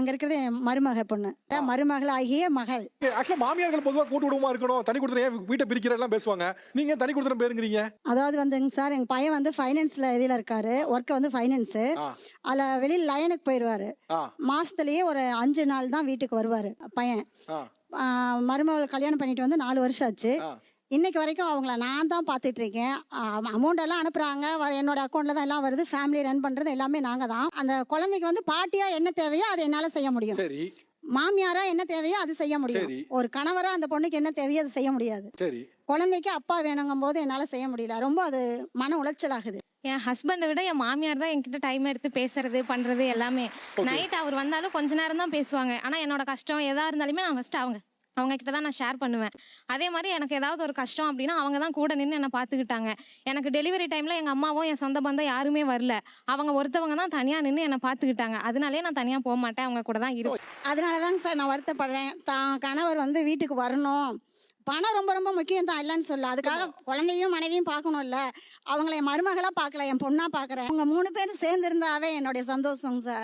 அங்க இருக்கிறது என் மருமக பொண்ணு. மருமகள் ஆகிய மகள். ஆக்சுவலா மாமியார்கள் பொதுவா கூட்டு குடும்பமா இருக்கணும். தனி கொடுத்துற ஏன் வீட்டை பிரிக்கிற எல்லாம் பேசுவாங்க? நீங்க தனி கொடுத்துற பேருங்கிறீங்க? அதாவது வந்துங்க சார் எங்க பையன் வந்து ஃபைனான்ஸ்ல இதில் இருக்காரு. ஒர்க் வந்து ஃபைனான்ஸு. அதில் வெளியில் லயனுக்கு போயிடுவாரு மாசத்துலயே ஒரு அஞ்சு நாள் தான் வீட்டுக்கு வருவாரு பையன். மருமகள் கல்யாணம் பண்ணிட்டு வந்து நாலு வருஷம் ஆச்சு. ஆ. இன்னைக்கு வரைக்கும் அவங்கள நான் தான் பார்த்துட்டு இருக்கேன் அமௌண்ட் எல்லாம் அனுப்புறாங்க. வர என்னோட அக்கௌண்ட்ல தான் எல்லாம் வருது. ஃபேமிலி ரன் பண்றது எல்லாமே நாங்க தான். அந்த குழந்தைக்கு வந்து பாட்டியா என்ன தேவையோ அதை என்னால செய்ய முடியும். சரி. மாமியாரா என்ன தேவையோ அது செய்ய முடியும். சரி. ஒரு கணவரா அந்த பொண்ணுக்கு என்ன தேவையோ அது செய்ய முடியாது. சரி. குழந்தைக்கு அப்பா வேணுங்கும் போது என்னால செய்ய முடியல. ரொம்ப அது மன உளைச்சல் ஆகுது என் ஹஸ்பண்டை விட என் மாமியார் தான் என்கிட்ட டைம் எடுத்து பேசுறது பண்றது எல்லாமே. நைட் அவர் வந்தாலும் கொஞ்ச நேரம் தான் பேசுவாங்க. ஆனா என்னோட கஷ்டம் எதா இருந்தாலுமே நான் ஃபர்ஸ்ட் அவங்க. அவங்க கிட்ட தான் நான் ஷேர் பண்ணுவேன். அதே மாதிரி எனக்கு ஏதாவது ஒரு கஷ்டம் அப்படின்னா அவங்க தான் கூட நின்று என்னை பார்த்துக்கிட்டாங்க. எனக்கு டெலிவரி டைம்ல எங்க அம்மாவும் என் சொந்த பந்தம் யாருமே வரல. அவங்க ஒருத்தவங்க தான் தனியா நின்று என்னை பார்த்துக்கிட்டாங்க. அதனாலே நான் தனியா போக மாட்டேன். அவங்க கூட தான் இருப்பேன். அதனால தாங்க சார் நான் வருத்தப்படுறேன். தான் கணவர் வந்து வீட்டுக்கு வரணும். பணம் ரொம்ப ரொம்ப முக்கியம் தான் இல்லைன்னு சொல்ல அதுக்காக குழந்தையும் மனைவியும் பார்க்கணும்ல. அவங்கள என் மருமகளா பார்க்கல என் பொண்ணா பார்க்கறேன். அவங்க மூணு பேரும் சேர்ந்து இருந்தாவே என்னுடைய சந்தோஷம் சார்.